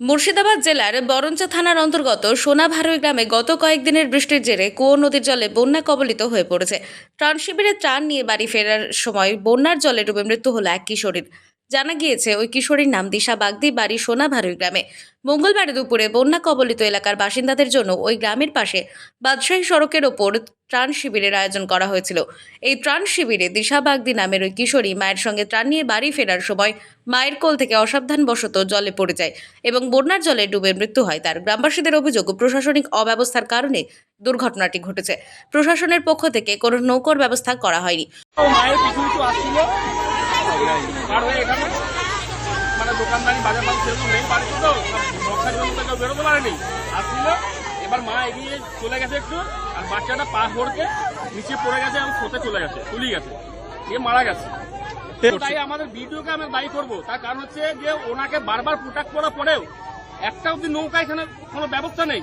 মুর্শিদাবাদ জেলার বরঞ্চা থানার অন্তর্গত সোনাভারুই গ্রামে গত কয়েকদিনের বৃষ্টির জেরে কুয়ো নদীর জলে বন্যা কবলিত হয়ে পড়েছে। ত্রাণ শিবিরে ত্রাণ নিয়ে বাড়ি ফেরার সময় বন্যার জলে ডুবে মৃত্যু হলো এক কিশোরীর। জানা গিয়েছে, ওই কিশোরীর নাম দিশা বাগদি, বাড়ি সোনাভারুই গ্রামে। মঙ্গলবার দুপুরে বন্যা কবলিত এলাকার বাসিন্দাদের জন্য ওই গ্রামের পাশে বাদশাহী সড়কের ওপর ত্রাণ শিবিরের আয়োজন করা হয়েছিল। এই ত্রাণ শিবিরে দিশা বাগদি নামের ওই কিশোরী মায়ের সঙ্গে ত্রাণ নিয়ে বাড়ি ফেরার সময় মায়ের কোল থেকে অসাবধানবশত জলে পড়ে যায় এবং বন্যার জলে ডুবে মৃত্যু হয় তার। গ্রামবাসীদের অভিযোগ, প্রশাসনিক অব্যবস্থার কারণে দুর্ঘটনাটি ঘটেছে। প্রশাসনের পক্ষ থেকে কোনো নৌকর ব্যবস্থা করা হয়নি। এখানে মানে দোকানদারি বাজার মাল সেরকম নেই বাড়িতে তো বর্ষার জন্য কেউ বেরোতে পারেনি আসছিল এবার মা এগিয়ে চলে গেছে একটু আর বাচ্চাটা পা ফোড়কে নিচে পড়ে গেছে এবং স্রোতে চলে গেছে তুলি গেছে দিয়ে মারা গেছে তাই আমাদের ভিডিওকে আমরা দায়ী করব তার কারণ হচ্ছে যে ওনাকে বারবার প্রোটেক্ট করা পরেও একটা অব্দি নৌকা এখানে কোনো ব্যবস্থা নেই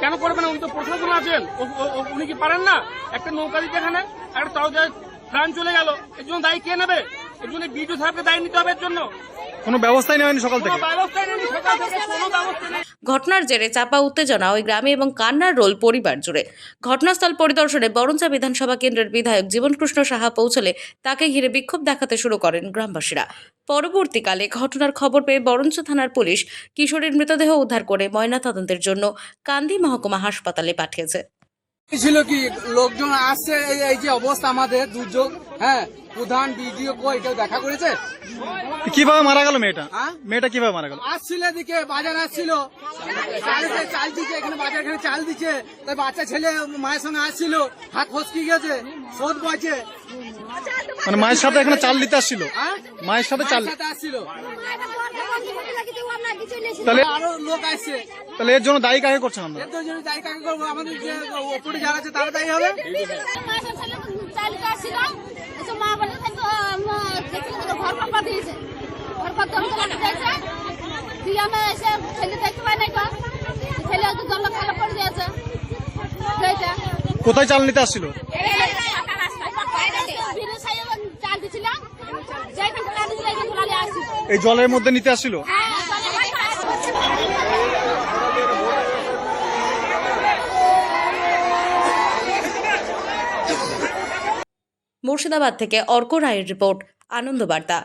কেন করবে না উনি তো প্রশাসন আছেন উনি কি পারেন না একটা নৌকা দিতে এখানে একটা তাও প্রাণ চলে গেল এর জন্য দায়ী কে নেবে? এর জন্য সাহেবকে দায়ী নিতে হবে এর জন্য। কোনো ব্যবস্থাই নেওয়া হয়নি সকাল থেকে? ব্যবস্থাই নেই সকাল থেকে কোনো ব্যবস্থা নেই। ঘটনার জেরে চাপা উত্তেজনা ওই গ্রামে এবং কান্নার রোল পরিবার জুড়ে। ঘটনাস্থল পরিদর্শনে বরঞ্চা বিধানসভা কেন্দ্রের বিধায়ক জীবনকৃষ্ণ সাহা পৌঁছলে তাকে ঘিরে বিক্ষোভ দেখাতে শুরু করেন গ্রামবাসীরা। পরবর্তীকালে ঘটনার খবর পেয়ে বরঞ্চ থানার পুলিশ কিশোরীর মৃতদেহ উদ্ধার করে ময়নাতদন্তের জন্য কান্দি মহকুমা হাসপাতালে পাঠিয়েছে। ছিল কি? লোকজন আসছে এই যে অবস্থা আমাদের দুর্যোগ। হ্যাঁ প্রধান বিডিও কই কেউ দেখা করেছে? কীভাবে মারা গেল মেয়েটা? হ্যাঁ? মেয়েটা কীভাবে মারা গেল? আসছিল এদিকে বাজার আসছিল। চাল দিচ্ছে এখানে বাজার এখানে চাল দিচ্ছে তাই বাচ্চা ছেলে মায়ের সঙ্গে আসছিল হাত ফসকি গেছে শোধ বইছে মানে মায়ের সাথে এখানে চাল দিতে আসছিল? মায়ের সাথে চাল সাথে আসছিল। তাহলে আরও লোক আসছে। তাহলে এর জন্য দায়ী কাকে করছেন আমরা? এর জন্য দায়ী কাকে করব? আমাদের যে ওপরে যারা আছে তারা দায়ী হবে? ছিল মা বলে তাই তো দেখছিল তো ঘর পাপা দিয়েছে। ঘর পাপা দম চালাতে যাইছে দিয়ে আমি এসে ছেলে দেখতে পাই নাই ছেলে দিয়েছে। কোথায় চাল নিতে আসছিল? এই জলের মধ্যে নিতে আসছিল? হ্যাঁ। মুর্শিদাবাদ থেকে অর্ক রায়ের রিপোর্ট আনন্দবার্তা।